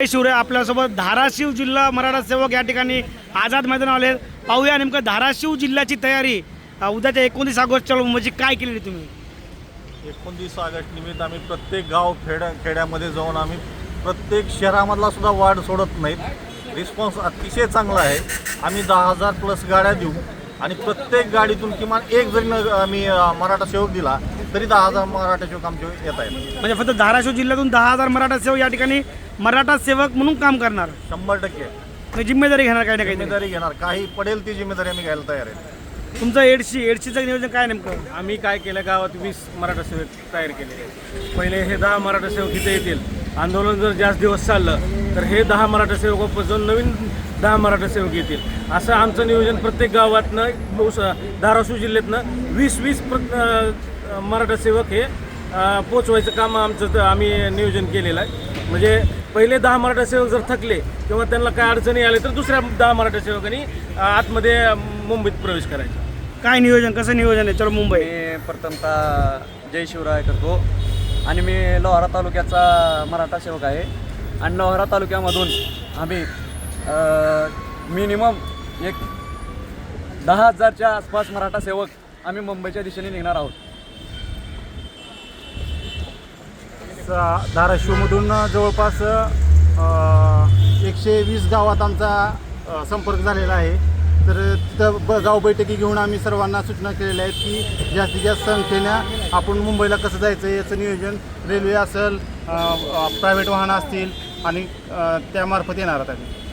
शिवराय आपल्यासोबत धाराशिव जिल्हा मराठा सेवक या ठिकाणी आझाद मैदान आले पाहूया नेमकं धाराशिव जिल्ह्याची तयारी. उद्याच्या एकोणतीस ऑगस्टच्या म्हणजे काय केलेली तुम्ही? एकोणतीस ऑगस्ट निमित्त आम्ही प्रत्येक गाव खेड्या खेड्यामध्ये जाऊन आम्ही प्रत्येक शहरामधला सुद्धा वाढ सोडत नाहीत. रिस्पॉन्स अतिशय चांगला आहे. आम्ही दहा हजार प्लस गाड्या देऊ. आणि प्रत्येक गाडीतून किमान एक जरी न- आम्ही मराठा सेवक दिला तरी दहा हजार मराठा सेवक आमचे येत आहेत. म्हणजे फक्त धाराशिव जिल्ह्यातून दहा हजार मराठा सेवक या ठिकाणी मराठा सेवक म्हणून काम करणार. शंभर टक्के. म्हणजे जिम्मेदारी घेणार काही ना काही जिम्मेदारी घेणार. काही पडेल ती जिम्मेदारी आम्ही घ्यायला तयार आहे. तुमचं एडशी एडशीचं नियोजन काय नेमकं? आम्ही काय केलं? गावात वीस मराठा सेवक तयार केले. पहिले हे दहा मराठा सेवक इथे येतील. आंदोलन जर जास्त दिवस चाललं तर हे दहा मराठा सेवकापासून नवीन दहा मराठा सेवक येतील. असं आमचं नियोजन प्रत्येक गावातनं बहुस- धाराशिव जिल्ह्यातनं वीस वीस प्र अं, मराठा सेवक हे पोचवायचं काम आमचं आम्ही नियोजन केलेलं आहे. म्हणजे पहिले दहा मराठा सेवक जर थकले किंवा त्यांना काय अडचणी आल्या तर दुसऱ्या दहा मराठा सेवकांनी आतमध्ये मुंबईत प्रवेश करायचा. काय नियोजन? कसं नियोजन आहे? चलो मुंबई. मी प्रथमतः जय शिवराय करतो. आणि मी लोहारा तालुक्याचा मराठा सेवक आहे. आणि लोहारा तालुक्यामधून आम्ही मिनिमम एक दहा हजारच्या आसपास मराठा सेवक आम्ही मुंबईच्या दिशेने निघणार आहोत. स- धाराशिवमधून जवळपास एकशे वीस गावात आमचा संपर्क झालेला आहे. तर तिथं ब गाव बैठकी घेऊन आम्ही सर्वांना सूचना केलेल्या आहेत की जास्तीत जास्त संख्येनं आपण मुंबईला कसं जायचं याचं नियोजन रेल्वे असेल प्रायव्हेट वाहनं असतील आणि त्यामार्फत येणार आहेत आम्ही.